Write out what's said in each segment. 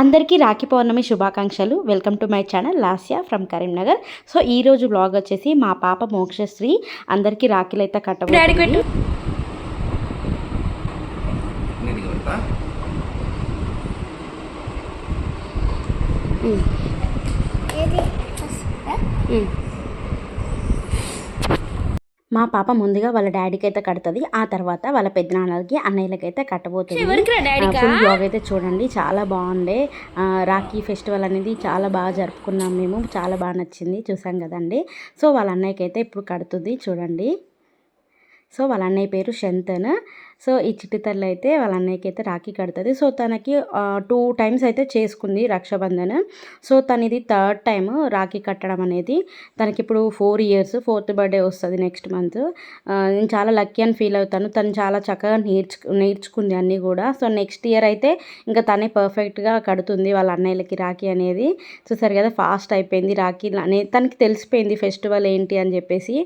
అందరికీ రాఖీ పౌర్ణమి శుభాకాంక్షలు. Welcome to my channel Lasya from Karimnagar so ఈ రోజు బ్లాగ్ వచ్చేసి మా పాప మోక్షశ్రీ అందరికీ రాఖీలు అయితే కట్టబోతుంది. పెడతా మా పాప ముందుగా వాళ్ళ డాడీకి అయితే కడుతుంది ఆ తర్వాత వాళ్ళ పెద్దనాన్నలకి అన్నయ్యలకి అయితే కట్టబోతుంది ఫుల్ బ్లాగ్ అయితే చూడండి చాలా బాగుండే. రాఖీ ఫెస్టివల్ అనేది చాలా బాగా జరుపుకున్నాం మేము చాలా బాగా నచ్చింది చూసాం కదండి. సో వాళ్ళ అన్నయ్యకి అయితే ఇప్పుడు కడుతుంది చూడండి. సో వాళ్ళ అన్నయ్య పేరు శంతన్. సో ఈ చిట్టి తల్లి అయితే వాళ్ళ అన్నయ్యకి అయితే రాఖీ కడుతుంది. సో తనకి టూ టైమ్స్ అయితే చేసుకుంది రక్షాబంధన్. సో తను ఇది థర్డ్ టైం రాఖీ కట్టడం అనేది తనకి ఇప్పుడు ఫోర్ ఇయర్స్ ఫోర్త్ బర్త్డే వస్తుంది నెక్స్ట్ మంత్ నేను చాలా లక్కీ అని ఫీల్ అవుతాను. తను చాలా చక్కగా నేర్చు నేర్చుకుంది అన్నీ కూడా. సో నెక్స్ట్ ఇయర్ అయితే ఇంకా తనే పర్ఫెక్ట్గా కడుతుంది వాళ్ళ అన్నయ్యలకి రాఖీ అనేది. చూసారు కదా ఫాస్ట్ అయిపోయింది రాఖీ అనేది తనకి తెలిసిపోయింది ఫెస్టివల్ ఏంటి అని చెప్పేసి.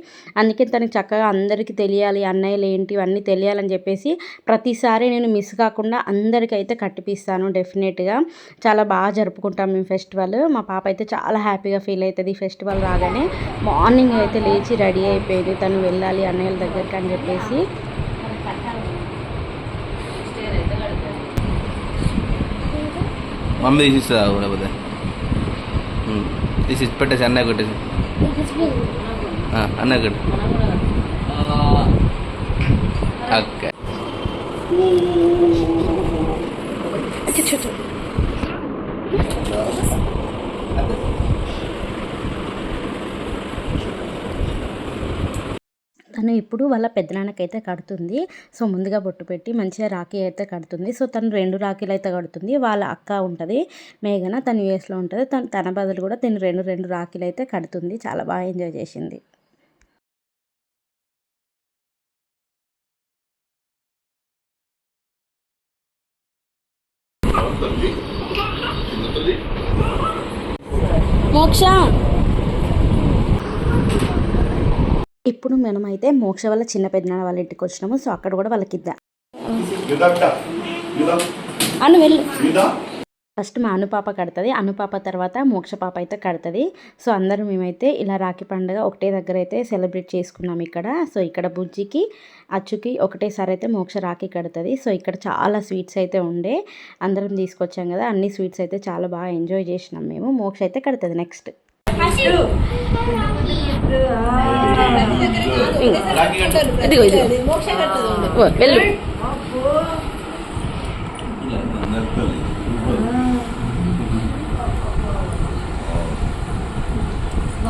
అందుకే తనకి చక్కగా అందరికీ తెలియాలి అన్నయ్యలు ఏంటి ఇవన్నీ తెలియాలని చెప్పేసి ప్రతిసారి నేను మిస్ కాకుండా అందరికైతే కట్టిపిస్తాను డెఫినెట్గా. చాలా బాగా జరుపుకుంటాం మేము ఫెస్టివల్. మా పాప అయితే చాలా హ్యాపీగా ఫీల్ అవుతుంది ఈ ఫెస్టివల్ రాగానే. మార్నింగ్ అయితే లేచి రెడీ అయిపోయింది. తను వెళ్ళాలి అన్నయ్యల దగ్గరికి అని చెప్పేసి. మమ్మీ తీసి ఇస్తుందా కూడా పోతే. తీసి పెట్టేసి అన్నయ్య కొట్టేసి. ఆ, అన్నయ్య కొట్టు. ఓకే తను ఇప్పుడు వాళ్ళ పెద్దనాన్నకైతే కడుతుంది. సో ముందుగా బొట్టు పెట్టి మంచిగా రాఖీ అయితే కడుతుంది. సో తను రెండు రాఖీలు అయితే కడుతుంది. వాళ్ళ అక్క ఉంటుంది మేఘన తను యూఎస్లో ఉంటుంది. తను తన బదులు కూడా తను రెండు రెండు రాఖీలు అయితే కడుతుంది. చాలా బాగా ఎంజాయ్ చేసింది. మోక్ష ఇప్పుడు మనమైతే మోక్ష వాళ్ళ చిన్న పెద్దనాన్న వాళ్ళ ఇంటికి వచ్చినాము సో అక్కడ కూడా వాళ్ళకి ఇద్దాం Yudakta. Yudak. అను వెళ్ళు. ఫస్ట్ మా అనుపాప కడుతుంది. అనుపాప తర్వాత మోక్ష పాప అయితే కడుతుంది. సో అందరం మేమైతే ఇలా రాఖీ పండుగ ఒకటే దగ్గర అయితే సెలబ్రేట్ చేసుకున్నాం ఇక్కడ. సో ఇక్కడ బుజ్జికి అచ్చుకి ఒకటేసారి అయితే మోక్ష రాఖీ కడుతుంది. సో ఇక్కడ చాలా స్వీట్స్ అయితే ఉండే. అందరం తీసుకొచ్చాం కదా అన్ని స్వీట్స్ అయితే చాలా బాగా ఎంజాయ్ చేసినాం మేము. మోక్ష అయితే కడుతుంది నెక్స్ట్. వెళ్ళు ఆ, ఆ, ఆ.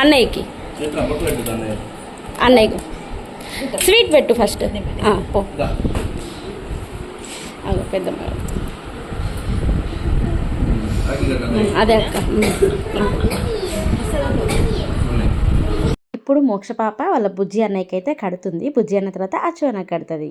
అన్నయ్యకి. అన్నయ్యకు. స్వీట్ పెట్టు ఫస్ట్. పెద్ద పో అదే అక్క. ఇప్పుడు మోక్ష పాప వాళ్ళ బుజ్జి అన్నయ్యకి అయితే కడుతుంది. బుజ్జి అన్న తర్వాత అచ్చు అన్నకు కడుతుంది.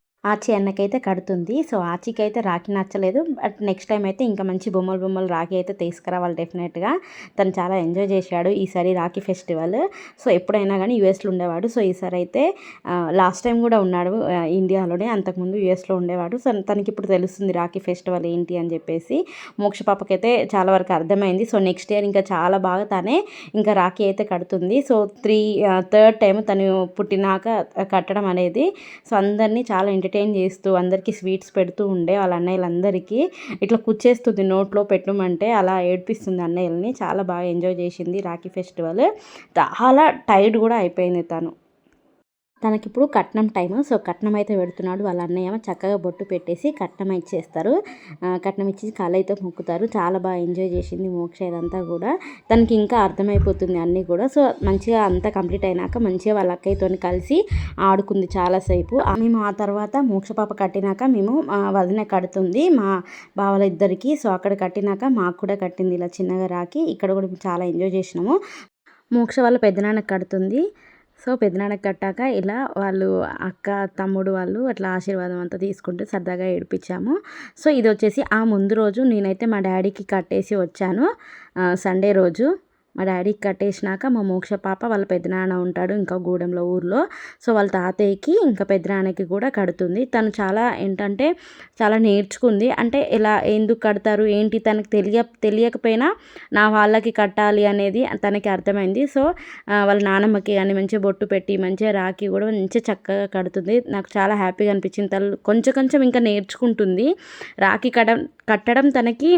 ఆచి అన్నకైతే కడుతుంది. సో ఆచికి అయితే రాఖీ నచ్చలేదు. బట్ నెక్స్ట్ టైం అయితే ఇంకా మంచి బొమ్మలు బొమ్మలు రాఖీ అయితే తీసుకురావాలి డెఫినెట్గా. తను చాలా ఎంజాయ్ చేశాడు ఈసారి రాఖీ ఫెస్టివల్. సో ఎప్పుడైనా కానీ యూఎస్లో ఉండేవాడు. సో ఈసారి అయితే లాస్ట్ టైం కూడా ఉన్నాడు ఇండియాలోనే. అంతకుముందు యూఎస్లో ఉండేవాడు. సో తనకి ఇప్పుడు తెలుస్తుంది రాఖీ ఫెస్టివల్ ఏంటి అని చెప్పేసి. మోక్ష పాపకైతే చాలా వరకు అర్థమైంది. సో నెక్స్ట్ ఇయర్ ఇంకా చాలా బాగా తనే ఇంకా రాఖీ అయితే కడుతుంది. సో త్రీ థర్డ్ టైం తను పుట్టినాక కట్టడం అనేది. సో అందరినీ చాలా ఎంటర్టైన్ చేస్తూ అందరికీ స్వీట్స్ పెడుతూ ఉండే వాళ్ళ అన్నయ్యలందరికీ ఇట్లా కుచ్చేస్తుంది నోట్లో పెట్టమంటే అలా ఏడ్పిస్తుంది అన్నయ్యల్ని. చాలా బాగా ఎంజాయ్ చేసింది రాఖీ ఫెస్టివల్. చాలా టైర్డ్ కూడా అయిపోయింది తను. తనకిప్పుడు కట్నం టైము. సో కట్నం అయితే పెడుతున్నాడు వాళ్ళ అన్నయ్య. ఏమో చక్కగా బొట్టు పెట్టేసి కట్నం ఇచ్చేస్తారు కట్నం ఇచ్చి కాళ్ళైతే మొక్కుతారు. చాలా బాగా ఎంజాయ్ చేసింది మోక్ష ఇదంతా కూడా. తనకి ఇంకా అర్థమైపోతుంది అన్నీ కూడా. సో మంచిగా అంతా కంప్లీట్ అయినాక మంచిగా వాళ్ళ అక్కయ్యతో కలిసి ఆడుకుంది చాలాసేపు. మేము ఆ తర్వాత మోక్ష పాప కట్టినాక మేము మా వదిన కడుతుంది. మా బావల ఇద్దరికి. సో అక్కడ కట్టినాక మాకు కూడా కట్టింది ఇలా చిన్నగా రాకి. ఇక్కడ కూడా చాలా ఎంజాయ్ చేసినాము. మోక్ష వాళ్ళ పెద్దనాన్న కడుతుంది. సో పెద్దనాన్నకి కట్టాక ఇలా వాళ్ళు అక్క తమ్ముడు వాళ్ళు అట్లా ఆశీర్వాదం అంతా తీసుకుంటూ సరదాగా ఏడిపించాము. సో ఇది వచ్చేసి ఆ ముందు రోజు నేనైతే మా డాడీకి కట్టేసి వచ్చాను. సండే రోజు. మా డాడీకి కట్టేసినాక మా మోక్ష పాప వాళ్ళ పెద్దనాన్న ఉంటాడు ఇంకా గూడెంలో ఊర్లో. సో వాళ్ళ తాతయ్యకి ఇంకా పెద్దనాన్నకి కూడా కడుతుంది. తను చాలా ఏంటంటే చాలా నేర్చుకుంది. అంటే ఎలా ఎందుకు కడతారు ఏంటి తనకు తెలియ తెలియకపోయినా నా వాళ్ళకి కట్టాలి అనేది తనకి అర్థమైంది. సో వాళ్ళ నానమ్మకి కానీ మంచిగా బొట్టు పెట్టి మంచిగా రాఖీ కూడా మంచిగా చక్కగా కడుతుంది. నాకు చాలా హ్యాపీగా అనిపించింది. తను కొంచెం కొంచెం ఇంకా నేర్చుకుంటుంది. రాఖీ కడ కట్టడం తనకి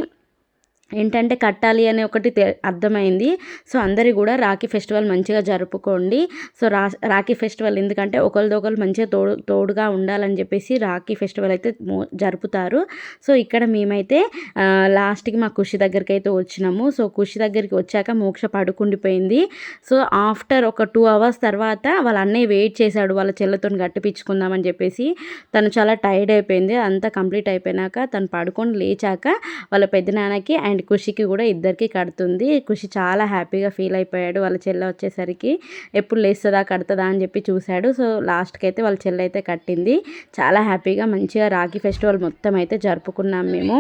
ఏంటంటే కట్టాలి అనే ఒకటి అర్థమైంది. సో అందరి కూడా రాఖీ ఫెస్టివల్ మంచిగా జరుపుకోండి. సో రా రాఖీ ఫెస్టివల్ ఎందుకంటే ఒకరితో ఒకరు మంచిగా తోడు తోడుగా ఉండాలని చెప్పేసి రాఖీ ఫెస్టివల్ అయితే మో- జరుపుతారు. సో ఇక్కడ మేమైతే లాస్ట్కి మా ఖుషి దగ్గరికి అయితే వచ్చినాము. సో ఖుషి దగ్గరికి వచ్చాక మోక్ష పడుకుండిపోయింది. సో ఆఫ్టర్ ఒక టూ అవర్స్ తర్వాత వాళ్ళ అన్నయ్య వెయిట్ చేశాడు వాళ్ళ చెల్లతో గట్టిపించుకుందామని చెప్పేసి. తను చాలా టైర్డ్ అయిపోయింది. అంతా కంప్లీట్ అయిపోయినాక తను పడుకొని లేచాక వాళ్ళ పెద్దనాన్నకి అండ్ ఖుషికి కూడా ఇద్దరికి కడుతుంది. ఖుషి చాలా హ్యాపీగా ఫీల్ అయిపోయాడు వాళ్ళ చెల్లె వచ్చేసరికి. ఎప్పుడు లేస్తుందా కడుతుందా అని చెప్పి చూశాడు. సో లాస్ట్కి అయితే వాళ్ళ చెల్లె అయితే కట్టింది. చాలా హ్యాపీగా మంచిగా రాఖీ ఫెస్టివల్ మొత్తం అయితే జరుపుకున్నాం మేము.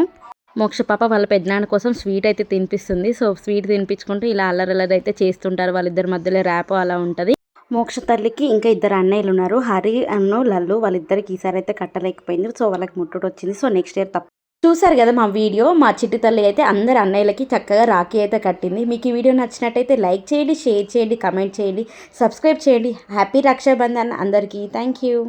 మోక్ష పాప వాళ్ళ పెద్దనాన్న కోసం స్వీట్ అయితే తినిపిస్తుంది. సో స్వీట్ తినిపించుకుంటూ ఇలా అల్లరల్లరి అయితే చేస్తుంటారు వాళ్ళిద్దరి మధ్యలో ర్యాప్ అలా ఉంటుంది. మోక్ష తల్లికి ఇంకా ఇద్దరు అన్నయ్యలు ఉన్నారు. హరి అన్ను లల్లు వాళ్ళిద్దరికి ఈసారి అయితే కట్టలేకపోయింది సో వాళ్ళకి ముట్టుడు వచ్చింది. సో నెక్స్ట్ ఇయర్ తప్ప చూసారు కదా మా వీడియో? మా చిట్టి తల్లి అయితే అందరు అన్నయ్యలకి చక్కగా రాఖీ అయితే కట్టింది. మీకు ఈ వీడియో నచ్చినట్టయితే లైక్ చేయండి షేర్ చేయండి కమెంట్ చేయండి సబ్స్క్రైబ్ చేయండి. హ్యాపీ రక్షాబంధన్ అందరికీ. Thank you